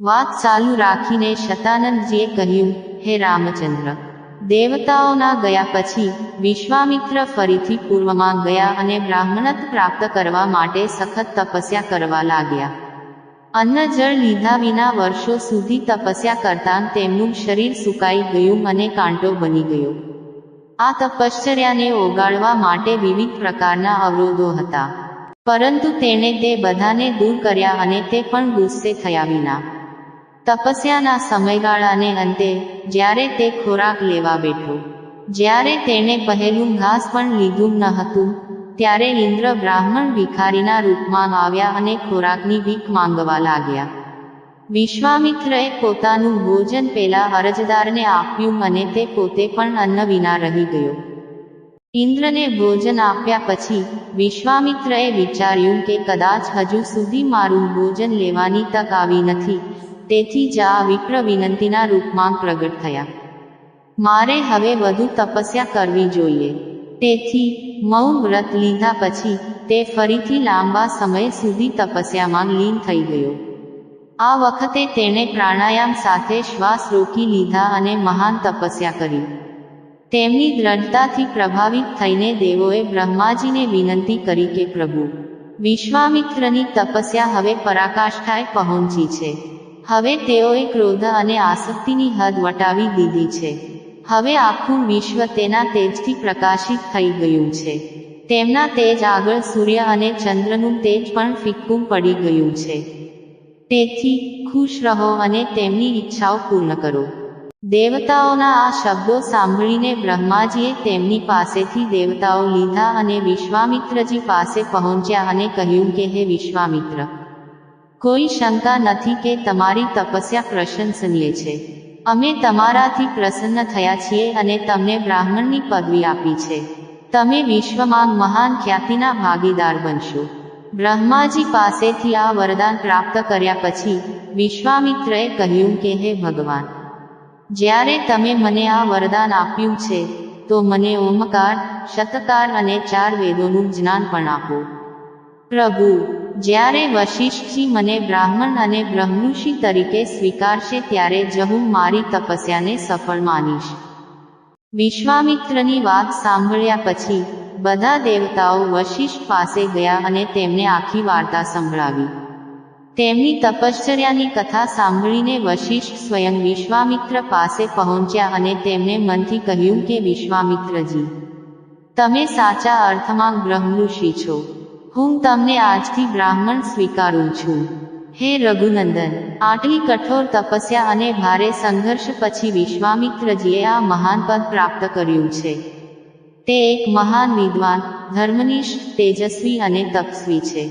વાત ચાલુ રાખીને શતાનંદજીએ કહ્યું, હે રામચંદ્ર, દેવતાઓના ગયા પછી વિશ્વામિત્ર ફરીથી પૂર્વમાં ગયા અને બ્રાહ્મણત્વ પ્રાપ્ત કરવા માટે સખત તપસ્યા કરવા લાગ્યા. અન્ન જળ લીધા વિના વર્ષો સુધી તપસ્યા કરતાં તેમનું શરીર સુકાઈ ગયું અને કાંટો બની ગયો. આ તપશ્ચર્યાને ઓગાળવા માટે વિવિધ પ્રકારના અવરોધો હતા. પરંતુ તેણે તે બધાને દૂર કર્યા અને તે પણ ગુસ્સે થયા વિના. તપસ્યાના સમયગાળાને અંતે, જ્યારે તે ખોરાક લેવા બેઠો, જ્યારે તેણે પહેલું ઘાસ પણ લીધું ન હતું, ત્યારે ઇન્દ્ર બ્રાહ્મણ ભિખારીના રૂપમાં આવ્યા અને ખોરાકની ભીખ માંગવા લાગ્યા. વિશ્વામિત્રએ પોતાનું ભોજન પેલા અરજદારને આપ્યું અને તે પોતે પણ અન્ન વિના રહી ગયો. ઇન્દ્રને ભોજન આપ્યા પછી, વિશ્વામિત્રએ વિચાર્યું કે કદાચ હજુ સુધી મારું ભોજન લેવાની તક આવી નથી તેથી જ આ વિપ્ર વિનંતીના રૂપમાં પ્રગટ થયા. મારે હવે વધુ તપસ્યા કરવી જોઈએ. તેથી, મૌન વ્રત લીધા પછી, તે ફરીથી લાંબા સમય સુધી તપસ્યામાં લીન થઈ ગયો. આ વખતે તેણે પ્રાણાયામ સાથે શ્વાસ રોકી લીધા અને મહાન તપસ્યા કરી. તેમની દ્રઢતાથી પ્રભાવિત થઈને દેવોએ બ્રહ્માજીને વિનંતી કરી કે, પ્રભુ, વિશ્વામિત્રની તપસ્યા હવે પરાકાષ્ઠાએ પહોંચી છે. હવે તેઓએ ક્રોધ અને આસક્તિની હદ વટાવી દીધી છે. હવે આખું વિશ્વ તેના તેજથી પ્રકાશિત થઈ ગયું છે. તેમના તેજ આગળ સૂર્ય અને ચંદ્રનું તેજ પણ ફિક્કું પડી ગયું છે. તેથી, ખુશ રહો અને તેમની ઈચ્છાઓ પૂર્ણ કરો. દેવતાઓના આ શબ્દો સાંભળીને બ્રહ્માજીએ તેમની પાસેથી દેવતાઓ લીધા અને વિશ્વામિત્રજી પાસે પહોંચ્યા અને કહ્યું કે, હે વિશ્વામિત્ર કોઈ શંકા નથી કે તમારી તપસ્યા પ્રશંસનીય છે. અમે તમારાથી પ્રસન્ન થયા છીએ અને તમને બ્રાહ્મણની પદવી આપી છે. તમે વિશ્વમાં મહાન ખ્યાતિના ભાગીદાર બનશો. બ્રહ્માજી પાસેથી આ વરદાન પ્રાપ્ત કર્યા પછી વિશ્વામિત્રએ કહ્યું કે, હે ભગવાન, જ્યારે તમે મને આ વરદાન આપ્યું છે, તો મને ઓમકાર, શતકાર અને ચાર વેદોનું જ્ઞાન પણ આપો. પ્રભુ જ્યારે વશિષ્ઠજી મને બ્રાહ્મણ અને બ્રહ્મઋષિ તરીકે સ્વીકારશે ત્યારે જ હું મારી તપસ્યાને સફળ માનીશ. વિશ્વામિત્રની વાત સાંભળ્યા પછી, બધા દેવતાઓ વશિષ્ઠ પાસે ગયા અને તેમને આખી વાર્તા સંભળાવી. તેમની તપશ્ચર્યાની કથા સાંભળીને વશિષ્ઠ સ્વયં વિશ્વામિત્ર પાસે પહોંચ્યા અને તેમને મનથી કહ્યું કે, વિશ્વામિત્રજી, તમે સાચા અર્થમાં બ્રહ્મઋષિ છો. હું તમને આજથી બ્રાહ્મણ સ્વીકારું છું. હે રઘુનંદન, આટલી કઠોર તપસ્યા અને ભારે સંઘર્ષ પછી વિશ્વામિત્રજીએ આ મહાન પદ પ્રાપ્ત કર્યું છે. તે એક મહાન વિદ્વાન, ધર્મનિષ્ઠ, તેજસ્વી અને તપસ્વી છે.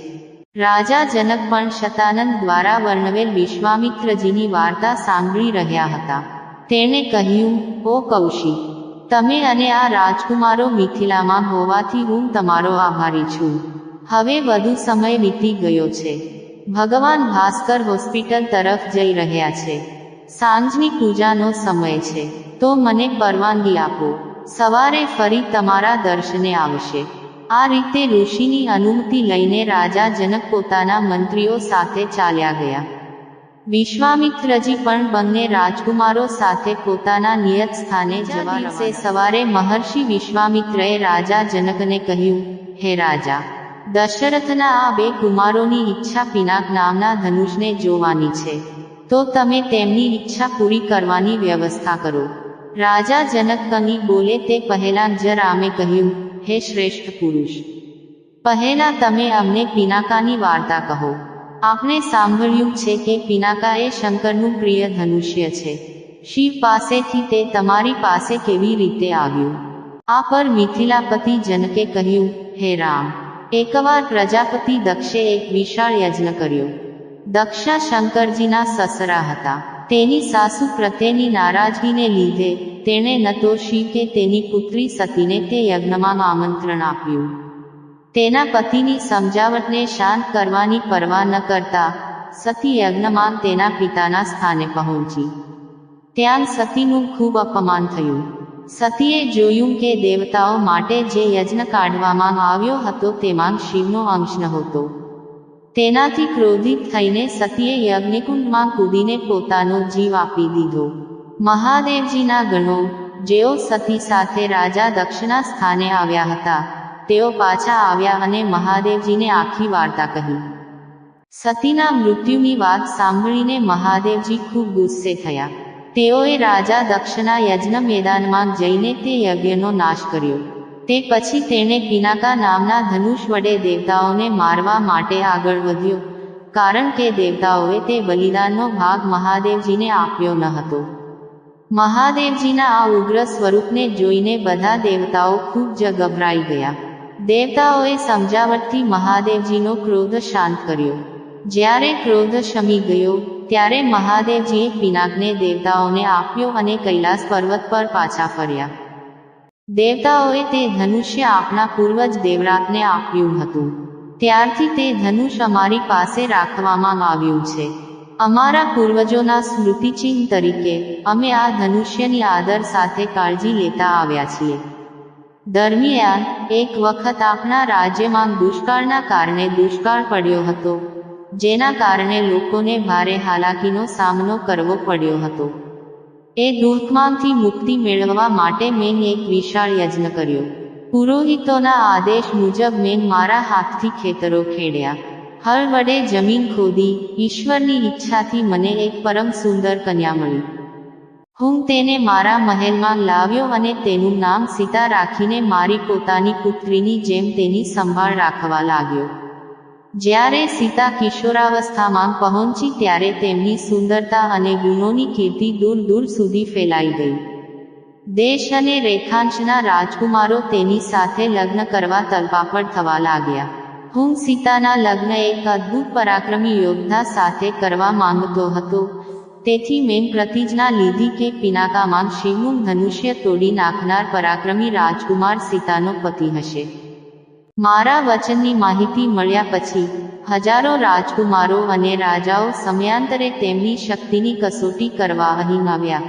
રાજા જનક પણ શતાનંદ દ્વારા વર્ણવેલ વિશ્વામિત્રજીની વાર્તા સાંભળી રહ્યા હતા. તેણે કહ્યું ઓ કૌશિક તમે અને આ રાજકુમારો મિથિલામાં હોવાથી હું તમારો આભારી છું. હવે વધુ સમય વીતી ગયો છે. ભગવાન ભાસ્કર હોસ્પિટલ તરફ જઈ રહ્યા છે. સાંજની પૂજાનો સમય છે. તો મને પરવાનગી આપો. સવારે ફરી તમારા દર્શને આવશે. આ રીતે ઋષિની અનુમતિ લઈને રાજા જનક પોતાના મંત્રીઓ સાથે ચાલ્યા ગયા. વિશ્વામિત્રજી પણ બંને રાજકુમારો સાથે પોતાના નિયત સ્થાને જવા દિવસે સવારે મહર્ષિ વિશ્વામિત્રએ રાજા જનકને કહ્યું હે રાજા દશરથના આ બે કુમારોની ઈચ્છા પિનાક નામના ધનુષને જોવાની છે. તો તમે તેમની ઈચ્છા પૂરી કરવાની વ્યવસ્થા કરો. રાજા જનક કંઈ બોલે તે પહેલા જ રામે કહ્યું, હે શ્રેષ્ઠ પુરુષ, પહેલા તમે અમને પિનાકાની વાર્તા કહો. આપણે સાંભળ્યું છે કે પિનાકા એ શંકરનું પ્રિય ધનુષ્ય છે. શિવ પાસેથી તે તમારી પાસે કેવી રીતે આવ્યું? આ પર મિથિલાપતિ જનકે કહ્યું, હે રામ એકવાર પ્રજાપતિ દક્ષે એક વિશાળ યજ્ઞ કર્યો. દક્ષા શંકરજીના સસરા હતા. તેની સાસુ પ્રત્યેની નારાજગીને લીધે તેણે ન તો શિવ કે તેની પુત્રી સતીને તે યજ્ઞમાં આમંત્રણ આપ્યું. તેના પતિની સમજાવટને શાંત કરવાની પરવા ન કરતા સતી યજ્ઞમાં તેના પિતાના સ્થાને પહોંચી. ત્યાં સતીનું ખૂબ અપમાન થયું. સતીએ જોયું કે દેવતાઓ માટે જે યજ્ઞ કાઢવામાં આવ્યો હતો તેમાં શિવનો અંશ નહોતો. તેનાથી ક્રોધિત થઈને સતીએ યજ્ઞકુંડમાં કૂદીને પોતાનો જીવ આપી દીધો. મહાદેવજીના ગણો, જેઓ સતી સાથે રાજા દક્ષના સ્થાને આવ્યા હતા, તેઓ પાછા આવ્યા અને મહાદેવજીને આખી વાર્તા કહી. સતીના મૃત્યુની વાત સાંભળીને મહાદેવજી ખૂબ ગુસ્સે થયા. તેઓએ રાજા દક્ષના યજ્ઞ મેદાનમાં જઈને તે યજ્ઞનો નાશ કર્યો. તે પછી તેણે પિનાકા નામના ધનુષ વડે દેવતાઓને મારવા માટે આગળ વધ્યો, કારણ કે દેવતાઓએ તે બલિદાનનો ભાગ મહાદેવજીને આપ્યો ન હતો. મહાદેવજીના આ ઉગ્ર સ્વરૂપને જોઈને બધા દેવતાઓ ખૂબ જ ગભરાઈ ગયા. દેવતાઓએ સમજાવટથી મહાદેવજીનો ક્રોધ શાંત કર્યો. જ્યારે ક્રોધ શમી ગયો ત્યારે મહાદેવજીએ પિનાકને દેવતાઓને આપ્યો અને કૈલાસ પર્વત પર પાછા ફર્યા. દેવતાઓએ તે ધનુષ્ય આપણા પૂર્વજ દેવરાતને આપ્યું હતું. ત્યારથી તે ધનુષ અમારી પાસે રાખવામાં આવ્યું છે. અમારા પૂર્વજોના સ્મૃતિચિહ્ન તરીકે, અમે આ ધનુષ્યની આદર સાથે કાળજી લેતા આવ્યા છીએ. દરમિયાન, એક વખત આપણા રાજ્યમાં દુષ્કાળના કારણે દુષ્કાળ પડ્યો હતો. જેના કારણે લોકોને ભારે હાલાકીનો સામનો કરવો પડ્યો હતો. એ દુઃખમાંથી મુક્તિ મેળવવા માટે મેં એક વિશાળ યજ્ઞ કર્યો. પુરોહિતોના આદેશ મુજબ મેં મારા હાથથી ખેતરો ખેડ્યા. હળ વડે જમીન ખોદી, ઈશ્વરની ઈચ્છાથી મને એક પરમ સુંદર કન્યા મળી. હું તેને મારા મહેલમાં લાવ્યો અને તેનું નામ સીતા રાખીને મારી પોતાની પુત્રીની જેમ તેની સંભાળ રાખવા લાગ્યો. જ્યારે સીતા કિશોરાવસ્થામાં પહોંચી ત્યારે તેમની સુંદરતા અને ગુણોની કીર્તિ દૂર દૂર સુધી ફેલાઈ ગઈ. દેશ અને રેખાંશના રાજકુમારો તેની સાથે લગ્ન કરવા તલપાપડ થવા લાગ્યા. હું સીતાના લગ્ન એક અદ્ભુત પરાક્રમી યોદ્ધા સાથે કરવા માંગતો હતો. તેથી મેં પ્રતિજ્ઞા લીધી કે પિનાકામાં શિવનું ધનુષ્ય તોડી નાખનાર પરાક્રમી રાજકુમાર સીતાનો પતિ હશે. મારા વચનની માહિતી મળ્યા પછી, હજારો રાજકુમારો અને રાજાઓ સમયાંતરે તેમની શક્તિની કસોટી કરવા અહીં આવ્યા.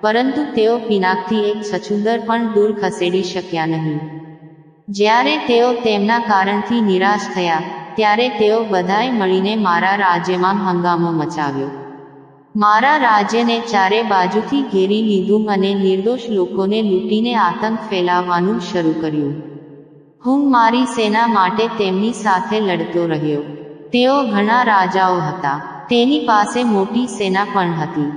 પરંતુ તેઓ પિનાકથી એક છછુંદર પણ દૂર ખસેડી શક્યા નહીં. જ્યારે તેઓ તેમના કારણથી નિરાશ થયા, ત્યારે તેઓ બધાએ મળીને મારા રાજ્યમાં હંગામો મચાવ્યો. મારા રાજ્યને ચારે બાજુથી ઘેરી લીધું અને નિર્દોષ લોકોને લૂંટીને આતંક ફેલાવવાનું શરૂ કર્યું. હું મારી સેના માટે તેમની સાથે લડતો રહ્યો. તેઓ ઘણા રાજાઓ હતા. તેની પાસે મોટી સેના પણ હતી.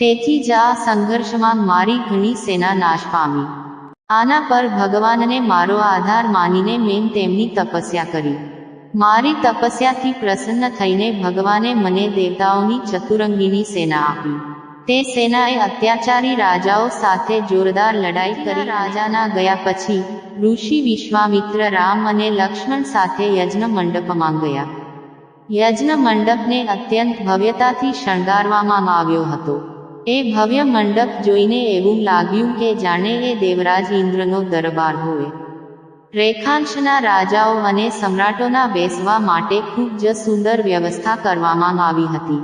તેથી જ સંઘર્ષમાં મારી ઘણી સેના નાશ પામી. આના પર ભગવાનને મારો આધાર માનીને મેં તેમની તપસ્યા કરી. મારી તપસ્યાથી પ્રસન્ન થઈને ભગવાને મને દેવતાઓની ચતુરંગીની સેના આપી. તે સેનાએ અત્યાચારી રાજાઓ સાથે જોરદાર લડાઈ કરી. રાજાના ગયા પછી ઋષિ વિશ્વામિત્ર રામ અને લક્ષ્મણ સાથે યજ્ઞ મંડપમાં ગયા. યજ્ઞ મંડપને અત્યંત ભવ્યતાથી શણગારવામાં આવ્યો હતો. એ ભવ્ય મંડપ જોઈને એવું લાગ્યું કે જાણે એ દેવરાજ ઇન્દ્રનો દરબાર હોય. રેખાંશના રાજાઓ અને સમ્રાટોના બેસવા માટે ખૂબ જ સુંદર વ્યવસ્થા કરવામાં આવી હતી.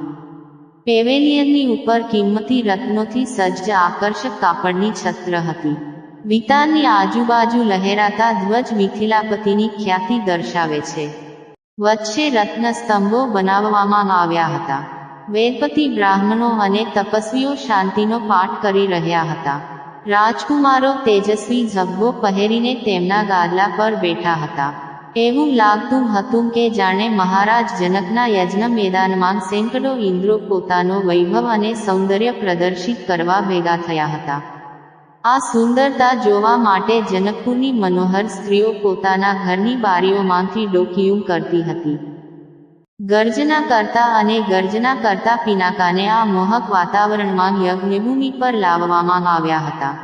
પેવેલિયનની ઉપર કિંમતી રત્નોથી સજ્જ આકર્ષક કાપડની છત્ર હતી. વિતાનની આજુબાજુ લહેરાતા ધ્વજ મિથિલાપતિની ખ્યાતિ દર્શાવે છે. વચ્ચે રત્ન સ્તંભો બનાવવામાં આવ્યા હતા. વેદપતિ બ્રાહ્મણો અને તપસ્વીઓ શાંતિનો પાઠ કરી રહ્યા હતા. રાજકુમારો તેજસ્વી ઝબ્બો પહેરીને તેમના ગાદલા પર બેઠા હતા. એવું લાગતું હતું કે જાણે મહારાજ જનકના યજ્ઞ મેદાનમાં સેંકડો ઇન્દ્રો પોતાનો વૈભવ અને સૌંદર્ય પ્રદર્શિત કરવા ભેગા થયા હતા. આ સુંદરતા જોવા માટે જનકપુરની મનોહર સ્ત્રીઓ પોતાના ઘરની બારીઓમાંથી ડોકિયું કરતી હતી. ગર્જના કરતા અને ગર્જના કરતા પિનાકાને આ મોહક વાતાવરણમાં યજ્ઞભૂમિ પર લાવવામાં આવ્યા હતા.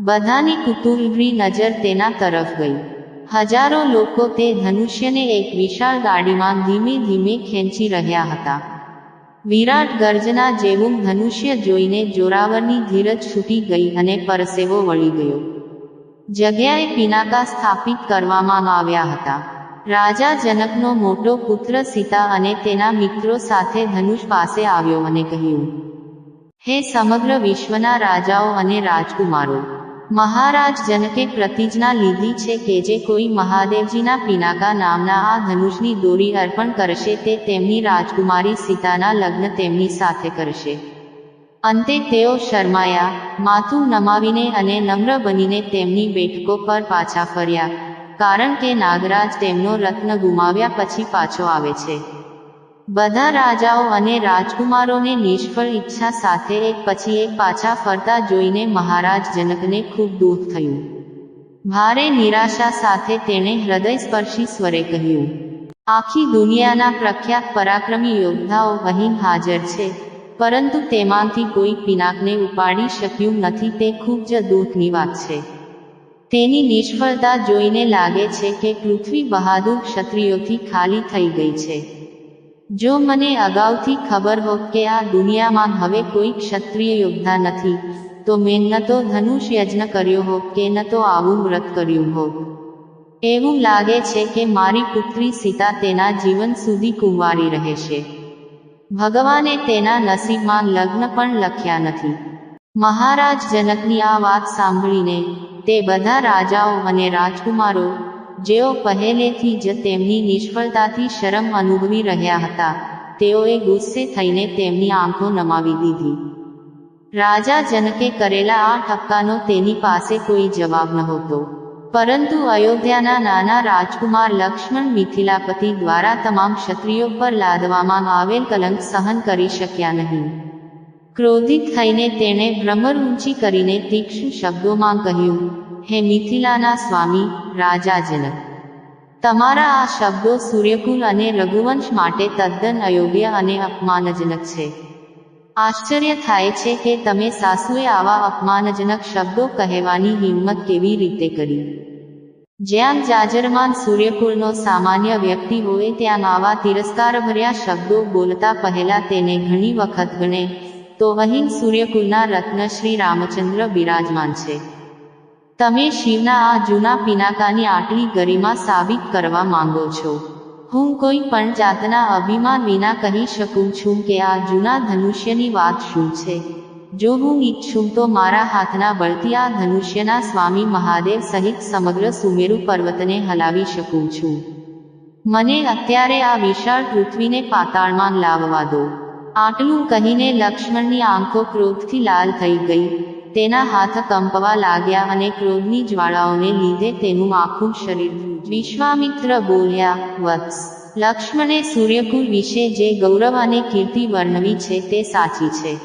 બધાની કુતૂહલભરી નજર તેના તરફ ગઈ. હજારો લોકો તે ધનુષ્યને એક વિશાળ ગાડીમાં ધીમે ધીમે ખેંચી રહ્યા હતા. વિરાટ ગર્જના જેવું ધનુષ્ય જોઈને જોરાવરની ધીરજ છૂટી ગઈ અને પરસેવો વળી ગયો. જગ્યાએ પિનાકા સ્થાપિત કરવામાં આવ્યા હતા. રાજા જનકનો મોટો પુત્ર સીતા અને તેના મિત્રો સાથે ધનુષ પાસે આવ્યો અને કહ્યું, હે સમગ્ર વિશ્વના રાજાઓ અને રાજકુમારો મહારાજ જનકે પ્રતિજ્ઞા લીધી છે કે જે કોઈ મહાદેવજીના પિનાકા નામના આ ધનુષની દોરી અર્પણ કરશે તે તેમની રાજકુમારી સીતાના લગ્ન તેમની સાથે કરશે. અંતે તેઓ શરમાયા, માથું નમાવીને અને નમ્ર બનીને તેમની બેઠકો પર પાછા ફર્યા, કારણ કે નાગરાજ તેમનો રત્ન ગુમાવ્યા પછી પાછો આવે છે. બધા રાજાઓ અને રાજકુમારોને નિષ્ફળ ઈચ્છા સાથે એક પછી એક પાછા ફરતા જોઈને મહારાજ જનકને ખૂબ દુઃખ થયું. ભારે નિરાશા સાથે તેણે હૃદયસ્પર્શી સ્વરે કહ્યું, આખી દુનિયાના પ્રખ્યાત પરાક્રમી યોદ્ધાઓ અહીં હાજર છે, પરંતુ તેમાંથી કોઈ પિનાકને ઉપાડી શક્યું નથી, તે ખૂબ જ દુઃખની વાત છે. તેની નિષ્ફળતા જોઈને લાગે છે કે પૃથ્વી બહાદુર ક્ષત્રિયોથી ખાલી થઈ ગઈ છે. જો મને અગાઉથી ખબર હોત કે આ દુનિયામાં હવે કોઈ ક્ષત્રિય યોદ્ધા નથી, તો મેં ન તો ધનુષ યજ્ઞ કર્યો હોત કે ન તો આવું વ્રત કર્યું હોત. એવું લાગે છે કે મારી પુત્રી સીતા તેના જીવન સુધી કુંવારી રહેશે. ભગવાને તેના નસીબમાં લગ્ન પણ લખ્યા નથી. મહારાજ જનકની આ વાત સાંભળીને તે બધા રાજાઓ અને રાજકુમારો જેઓ પહેલેથી જ તેમની નિષ્ફળતાથી શરમ અનુભવી રહ્યા હતા, તેઓએ ગુસ્સે થઈને તેમની આંખો નમાવી દીધી. રાજા જનકે કરેલા આ ઠપકાનો તેની પાસે કોઈ જવાબ નહોતો. પરંતુ અયોધ્યાના નાના રાજકુમાર લક્ષ્મણ મિથિલાપતિ દ્વારા તમામ ક્ષત્રિયો પર લાદવામાં આવેલ કલંક સહન કરી શક્યા નહીં. ક્રોધિત થઈને તેણે ભ્રમર ઊંચી કરીને તીક્ષ્ણ શબ્દોમાં કહ્યું હે મિથિલાના સ્વામી રાજા જનક તમારા આ શબ્દો સૂર્યકુલ અને રઘુવંશ માટે તદ્દન અયોગ્ય અને અપમાનજનક છે. આશ્ચર્ય થાય છે કે તમે સાસુએ આવા અપમાનજનક શબ્દો કહેવાની હિંમત કેવી રીતે કરી. જ્યાં જાજરમાન સૂર્યકુળનો સામાન્ય વ્યક્તિ હોય ત્યાં આવા તિરસ્કારભર્યા શબ્દો બોલતા પહેલા તેને ઘણી વખત ગણે, તો અહીં સૂર્યકુલના રત્ન શ્રી રામચંદ્ર બિરાજમાન છે. તમે શિવના આ જૂના પિનાકાની આટલી ગરિમા સાબિત કરવા માંગો છો. હું કોઈ પણ જાતના અભિમાન વિના કહી શકું છું કે આ જૂના ધનુષ્યની વાત શું છે. જો હું ઈચ્છું તો મારા હાથના બળથી આ ધનુષ્યના સ્વામી મહાદેવ સહિત સમગ્ર સુમેરુ પર્વતને હલાવી શકું છું. મને અત્યારે આ વિશાળ પૃથ્વીને પાતાળમાં લાવવા દો. આટલું કહીને લક્ષ્મણની આંખો ક્રોધથી લાલ થઈ ગઈ. તેના હાથ કંપવા લાગ્યા અને ક્રોધની જ્વાળાઓને લીધે તેનું આખું શરીર વિશ્વામિત્ર બોલ્યા, વત્સ. લક્ષ્મણે સૂર્યકુલ વિશે જે ગૌરવ અને કીર્તિ વર્ણવી છે તે સાચી છે.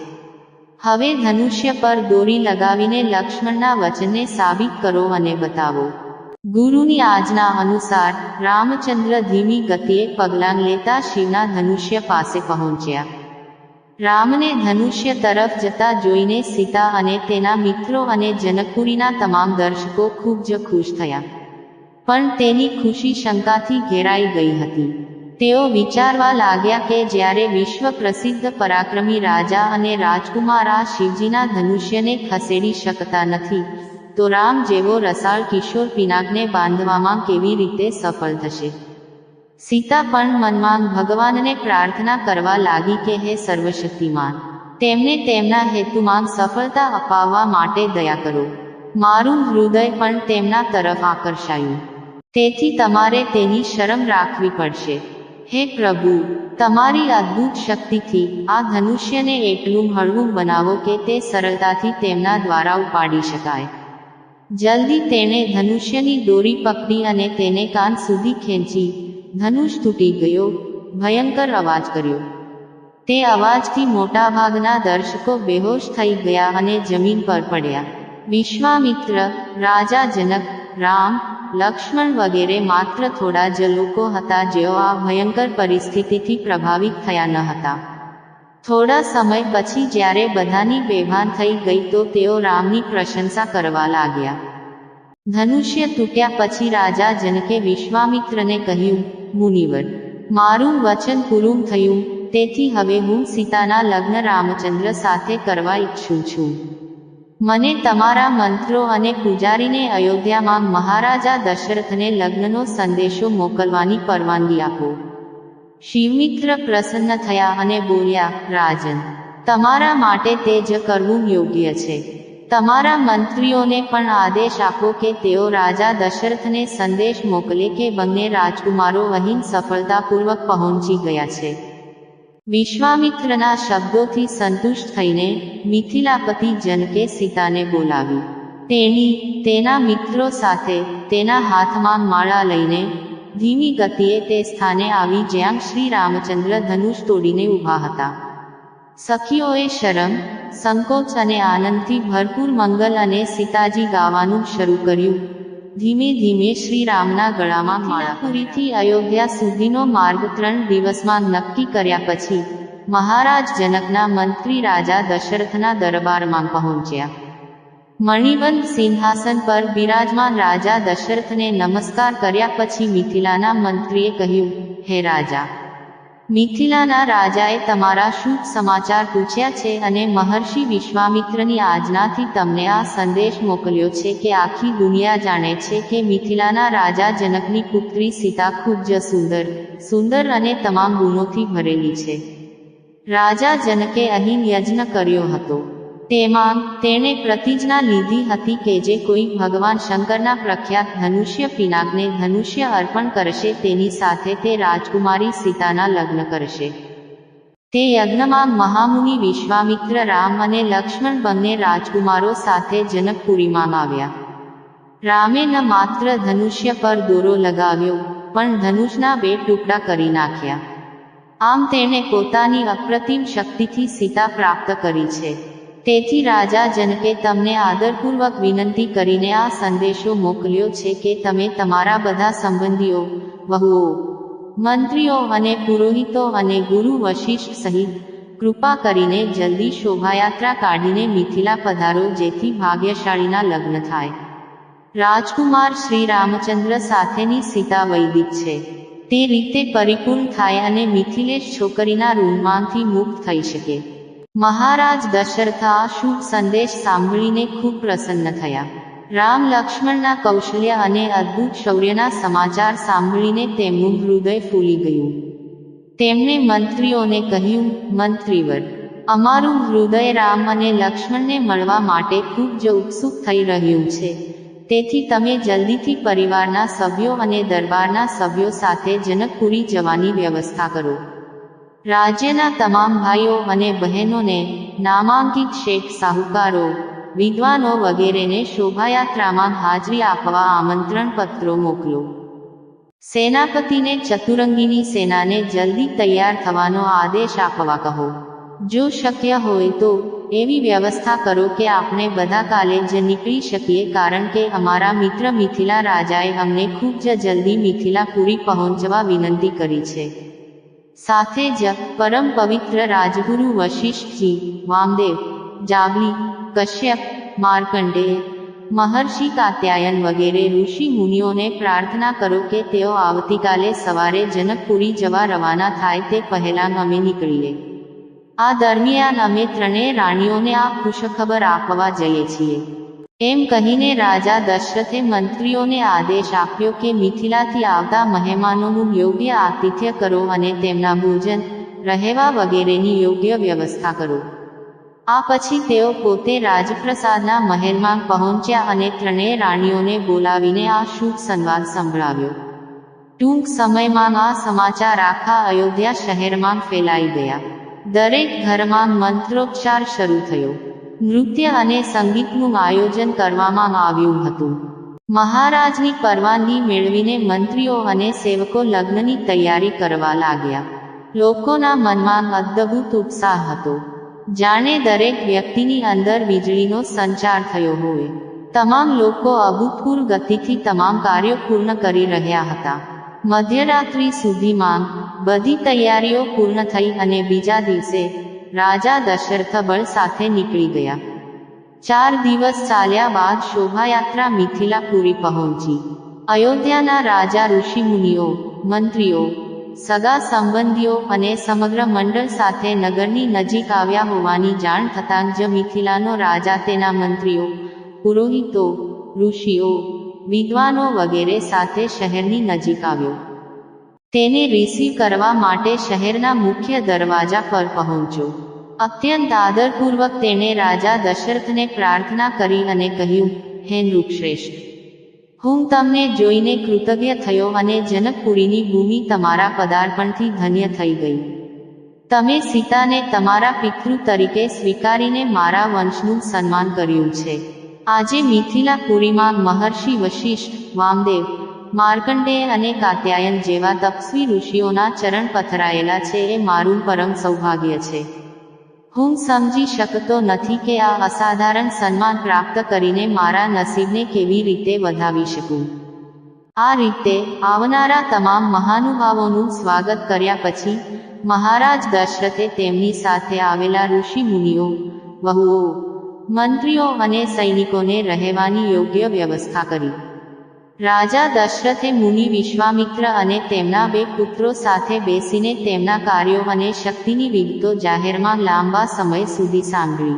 હવે ધનુષ્ય પર દોરી લગાવીને લક્ષ્મણના વચનને સાબિત કરો અને બતાવો. ગુરુની આજના અનુસાર રામચંદ્ર ધીમી ગતિએ પગલાં લેતા શિવના ધનુષ્ય પાસે પહોંચ્યા. રામને ધનુષ્ય તરફ જતા જોઈને સીતા અને તેના મિત્રો અને જનકપુરીના તમામ દર્શકો ખૂબ જ ખુશ થયા. પણ તેની ખુશી શંકાથી ઘેરાઈ ગઈ હતી. તેઓ વિચારવા લાગ્યા કે જ્યારે વિશ્વ પ્રસિદ્ધ પરાક્રમી રાજા અને રાજકુમાર આ શિવજીના ધનુષ્યને ખસેડી શકતા નથી, તો રામ જેવો રસાળ કિશોર પિનાકને બાંધવામાં કેવી રીતે સફળ થશે? સીતા પણ મનમાં ભગવાનને પ્રાર્થના કરવા લાગી કે હે સર્વશક્તિમાન, તેમને તેમના હેતુમાં સફળતા અપાવવા માટે દયા કરો. મારું હૃદય પણ તેમના તરફ આકર્ષાયું. તેથી તમારે તેની શરમ રાખવી પડશે. હે પ્રભુ, તમારી અદ્ભુત શક્તિથી આ ધનુષ્યને એટલું હળવું બનાવો કે તે સરળતાથી તેમના દ્વારા ઉપાડી શકાય. જલ્દી તેણે ધનુષ્યની દોરી પકડી અને તેને કાન સુધી ખેંચી ધનુષ તૂટી ગયો, ભયંકર અવાજ કર્યો. તે અવાજથી મોટાભાગના દર્શકો બેહોશ થઈ ગયા અને જમીન પર પડ્યા. વિશ્વામિત્ર, રાજા જનક, રામ, લક્ષ્મણ વગેરે માત્ર થોડા જ લોકો હતા જેઓ આ ભયંકર પરિસ્થિતિથી પ્રભાવિત થયા ન હતા. થોડા સમય પછી જ્યારે બધાની બેભાન થઈ ગઈ તો તેઓ રામની પ્રશંસા કરવા લાગ્યા. ધનુષ્ય તૂટ્યા પછી રાજા જનકે વિશ્વામિત્રને કહ્યું મુનિવર. મારું વચન પૂરું થયું, તેથી હવે હું સીતાના લગ્ન રામચંદ્ર સાથે કરવા ઈચ્છું છું. મને તમારા મંત્રો અને પૂજારીને અયોધ્યામાં મહારાજા દશરથને લગ્નનો સંદેશો મોકલવાની પરવાનગી આપો. શિવમિત્ર પ્રસન્ન થયા અને બોલ્યા, રાજન, તમારા માટે તે જ કરવું યોગ્ય છે. તમારા મંત્રીઓને પણ આદેશ આપો કે તેઓ રાજા દશરથને સંદેશ મોકલે કે બંને રાજકુમારો વહીન સફળતાપૂર્વક પહોંચી ગયા છે. વિશ્વામિત્રના શબ્દોથી સંતુષ્ટ થઈને મિથિલાપતિ જનકે સીતાને બોલાવી. તેણી તેના મિત્રો સાથે તેના હાથમાં માળા લઈને ધીમી ગતિએ તે સ્થાને આવી જ્યાં શ્રી રામચંદ્ર ધનુષ તોડીને ઊભા હતા. સખીઓએ શરમ, સંકોચ અને આનંદથી ભરપૂર મંગલ અને સીતાજી ગાવાનું શરૂ કર્યું. ધીમે ધીમે શ્રીરામના ગળામાં માળાપુરીથી અયોધ્યા સુધીનો માર્ગ ત્રણ દિવસમાં નક્કી કર્યા પછી, મહારાજ જનકના મંત્રી રાજા દશરથના દરબારમાં પહોંચ્યા. મણિબંધ સિંહાસન પર બિરાજમાન રાજા દશરથને નમસ્કાર કર્યા પછી મિથિલાના મંત્રીએ કહ્યું, હે રાજા મિથિલાના રાજાએ તમારા શુભ સમાચાર પૂછ્યા છે અને મહર્ષિ વિશ્વામિત્રની આજ્ઞાથી તમને આ સંદેશ મોકલ્યો છે કે આખી દુનિયા જાણે છે કે મિથિલાના રાજા જનકની પુત્રી સીતા ખૂબ જ સુંદર સુંદર અને તમામ ગુણોથી ભરેલી છે. રાજા જનકે અહીં યજ્ઞ કર્યો હતો. તેમાં તેણે પ્રતિજ્ઞા લીધી હતી કે જે કોઈ ભગવાન શંકરના પ્રખ્યાત ધનુષ્ય પિનાકને ધનુષ્ય અર્પણ કરશે તેની સાથે તે રાજકુમારી સીતાના લગ્ન કરશે. તે યજ્ઞમાં મહામુનિ વિશ્વામિત્ર રામ અને લક્ષ્મણ બંને રાજકુમારો સાથે જનકપુરીમાં આવ્યા. રામે ન માત્ર ધનુષ્ય પર દોરો લગાવ્યો, પણ ધનુષના બે ટુકડા કરી નાખ્યા. આમ તેણે પોતાની અપ્રતિમ શક્તિથી સીતા પ્રાપ્ત કરી છે. તેથી રાજા જનકે તમને આદરપૂર્વક વિનંતી કરીને આ સંદેશો મોકલ્યો છે કે તમે તમારા બધા સંબંધીઓ, વહુઓ, મંત્રીઓ અને પુરોહિતો અને ગુરુ વશિષ્ઠ સહિત કૃપા કરીને જલ્દી શોભાયાત્રા કાઢીને મિથિલા પધારો જેથી ભાગ્યશાળીના લગ્ન થાય. રાજકુમાર શ્રી રામચંદ્ર સાથેની સીતા વૈદિક છે. તે રીતે પરિપૂર્ણ થાય અને મિથિલેશ છોકરીના રૂમમાંથી મુક્ત થઈ શકે. મહારાજ દશરથ આ શુભ સંદેશ સાંભળીને ખૂબ પ્રસન્ન થયા. રામ લક્ષ્મણના કૌશલ્ય અને અદ્ભુત શૌર્યના સમાચાર સાંભળીને તેમનું હૃદય ફૂલી ગયું. તેમણે મંત્રીઓને કહ્યું, મંત્રીવર, અમારું હૃદય રામ અને લક્ષ્મણને મળવા માટે ખૂબ જ ઉત્સુક થઈ રહ્યું છે. તેથી તમે જલ્દીથી પરિવારના સભ્યો અને દરબારના સભ્યો સાથે જનકપુરી જવાની વ્યવસ્થા કરો. રાજ્યના તમામ ભાઈઓ અને બહેનોને નામાંકિત શેઠ સાહુકારો, વિદ્વાનો વગેરેને શોભાયાત્રામાં હાજરી આપવા આમંત્રણ પત્રો મોકલો. સેનાપતિને ચતુરંગીની સેનાને જલ્દી તૈયાર થવાનો આદેશ આપવા કહો. જો શક્ય હોય તો એવી વ્યવસ્થા કરો કે આપણે બધા કાલે જ નીકળી શકીએ કારણ કે અમારા મિત્ર મિથિલા રાજાએ અમને ખૂબ જ જલ્દી મિથિલા પૂરી પહોંચવા વિનંતી કરી છે. સાથે જ પરમ પવિત્ર રાજગુરુ વશિષ્ઠજી વામદેવ, જાબલી, કશ્યપ, માર્કંડેય, મહર્ષિ કાત્યાયન વગેરે ઋષિ મુનિઓને પ્રાર્થના કરો કે તેઓ આવતીકાલે સવારે જનકપુરી જવા રવાના થાય તે પહેલાં અમે નીકળીએ આ દરમિયાન અમે ત્રણેય રાણીઓને આ ખુશખબર આપવા જઈએ છીએ. એમ કહીને રાજા દશરથે મંત્રીઓને આદેશ આપ્યો કે મિથિલાથી આવતા મહેમાનોનું યોગ્ય આતિથ્ય કરો અને તેમના ભોજન, રહેવા વગેરેની યોગ્ય વ્યવસ્થા કરો. આ પછી તેઓ પોતે રાજપ્રસાદના મહેલમાં પહોંચ્યા અને ત્રણેય રાણીઓને બોલાવીને આ શુભ સંવાદ સંભળાવ્યો. ટૂંક સમયમાં આ સમાચાર આખા અયોધ્યા શહેરમાં ફેલાઈ ગયા. દરેક ઘરમાં મંત્રોચ્ચાર શરૂ થયો. નૃત્ય અને સંગીતનું આયોજન કરવામાં આવ્યું હતું. મહારાજની પરવાનગી મેળવીને મંત્રીઓ અને સેવકો લગ્નની તૈયારી કરવા લાગ્યા. લોકોના મનમાં અદ્ભુત ઉત્સાહ હતો. જાણે દરેક વ્યક્તિની અંદર વીજળીનો સંચાર થયો હોય. તમામ લોકો અભૂતપૂર્વ ગતિથી તમામ કાર્યો પૂર્ણ કરી રહ્યા હતા. મધ્યરાત્રિ સુધીમાં બધી તૈયારીઓ પૂર્ણ થઈ અને બીજા દિવસે રાજા દશરથ બળ સાથે નીકળી ગયા. ચાર દિવસ ચાલ્યા બાદ શોભાયાત્રા મિથિલાપુરી પહોંચી. અયોધ્યાના રાજા ઋષિમુનિઓ, મંત્રીઓ, સગા સંબંધીઓ અને સમગ્ર મંડળ સાથે નગરની નજીક આવ્યા હોવાની જાણ થતાં જ મિથિલાનો રાજા તેના મંત્રીઓ, પુરોહિતો, ઋષિઓ, વિદ્વાનો વગેરે સાથે શહેરની નજીક આવ્યો. તેને રિસીવ કરવા માટે શહેરના મુખ્ય દરવાજા પર પહોંચ્યો. અત્યંત આદરપૂર્વક તેણે રાજા દશરથને પ્રાર્થના કરી અને કહ્યું, હે નૃપશ્રેષ્ઠ હું તમને જોઈને કૃતજ્ઞ થયો અને જનકપુરીની ભૂમિ તમારા પદાર્પણથી ધન્ય થઈ ગઈ. તમે સીતાને તમારા પિતૃ તરીકે સ્વીકારીને મારા વંશનું સન્માન કર્યું છે. આજે મિથિલાપુરીમાં મહર્ષિ વશિષ્ઠ, વામદેવ માર્કંડેય અને કાત્યાયન જેવા તપસ્વી ઋષિઓના ચરણ પથરાયેલા છે એ મારું પરમ સૌભાગ્ય છે. હું સમજી શકતો નથી કે આ અસાધારણ સન્માન પ્રાપ્ત કરીને મારા નસીબને કેવી રીતે વધાવી શકું. આ રીતે આવનારા તમામ મહાનુભાવોનું સ્વાગત કર્યા પછી, મહારાજ દશરથે તેમની સાથે આવેલા ઋષિ મુનિઓ, વહુઓ, મંત્રીઓ અને સૈનિકોને રહેવાની યોગ્ય વ્યવસ્થા કરી. રાજા દશરથે મુનિ વિશ્વામિત્ર અને તેમના બે પુત્રો સાથે બેસીને તેમના કાર્યો અને શક્તિની વિગતો જાહેરમાં લાંબા સમય સુધી સાંભળી.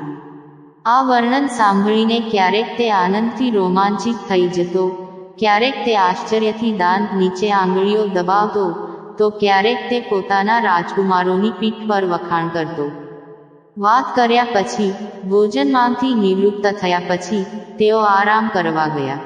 આ વર્ણન સાંભળીને ક્યારેક તે આનંદથી રોમાંચિત થઈ જતો, ક્યારેક તે આશ્ચર્યથી દાંત નીચે આંગળીઓ દબાવતો, તો ક્યારેક તે પોતાના રાજકુમારોની પીઠ પર વખાણ કરતો. વાત કર્યા પછી, ભોજનમાંથી નિવૃત્ત થયા પછી, તેઓ આરામ કરવા ગયા.